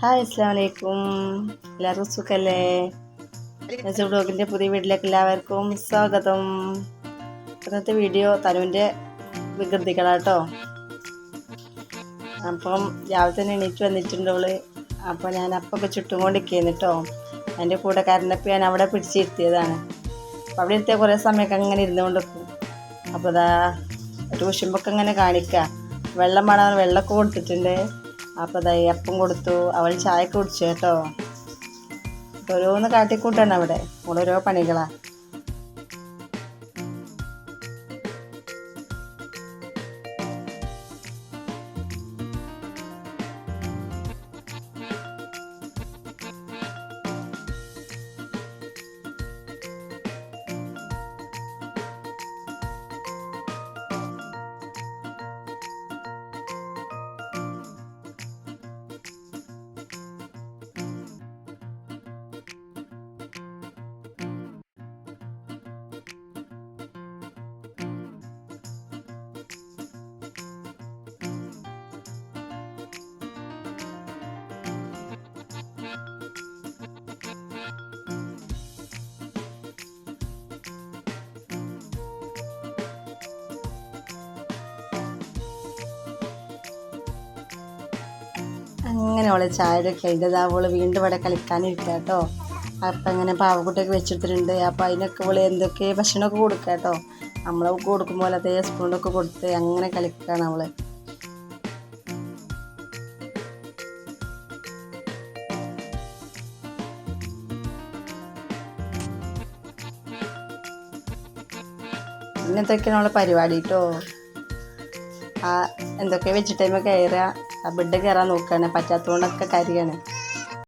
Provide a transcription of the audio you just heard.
Hi അസ്സാം വലൈക്കും എല്ലാവർക്കും സുഖല്ലേ? നസു ബ്ലോഗിന്റെ പുതിയ വീട്ടിലേക്ക് എല്ലാവർക്കും സ്വാഗതം. ഇന്നത്തെ വീഡിയോ തനുവിന്റെ വികൃതികളാട്ടോ. അപ്പം രാവിലെ തന്നെ എണീറ്റ് വന്നിട്ടുണ്ട് അവൾ. അപ്പോൾ ഞാൻ അപ്പൊക്കെ ചുറ്റും കൊണ്ടിരിക്കുന്നു കേട്ടോ. എന്റെ കൂടെ കരണ്ടപ്പ് ഞാൻ അവിടെ പിടിച്ചിരുത്തിയതാണ്. അപ്പോൾ അവിടെ ഇരുത്തിയ കുറേ സമയമൊക്കെ അങ്ങനെ ഇരുന്നുകൊണ്ട് നിൽക്കും. അപ്പോൾ ഇതാ ട്യൂഷൻബൊക്കെ ഇങ്ങനെ കാണിക്കുക വെള്ളം വേണം? വെള്ളമൊക്കെ കൊടുത്തിട്ടുണ്ട്. അപ്പോൾ അതായി അപ്പം കൊടുത്തു. അവൾ ചായ കുടിച്ചു കേട്ടോ. ഓരോന്ന് കാട്ടിക്കൂട്ടാണ് അവിടെ. ഓരോരോ പണികളാ. അങ്ങനെ അവളെ ചായ കഴിഞ്ഞത് അവൾ വീണ്ടും ഇവിടെ കളിക്കാനിരിക്കുക കേട്ടോ. അപ്പം അങ്ങനെ പാവക്കുട്ടിയൊക്കെ വെച്ചിട്ടുണ്ട് അപ്പോൾ അതിനൊക്കെ ഇവിടെ എന്തൊക്കെ ഭക്ഷണമൊക്കെ കൊടുക്കുക കേട്ടോ. നമ്മളെ കൊടുക്കുമ്പോൾ അതേ സ്പൂണൊക്കെ കൊടുത്ത് അങ്ങനെ കളിക്കുകയാണ് അവൾ. ഇങ്ങനത്തെയൊക്കെയാണ് അവളെ പരിപാടി കേട്ടോ ആ എന്തൊക്കെ വെച്ചിട്ടൈമ കയറുക ബെഡ് കയറാൻ നോക്കുകയാണ് പറ്റാത്തതുകൊണ്ടൊക്കെ കരിയാണ്.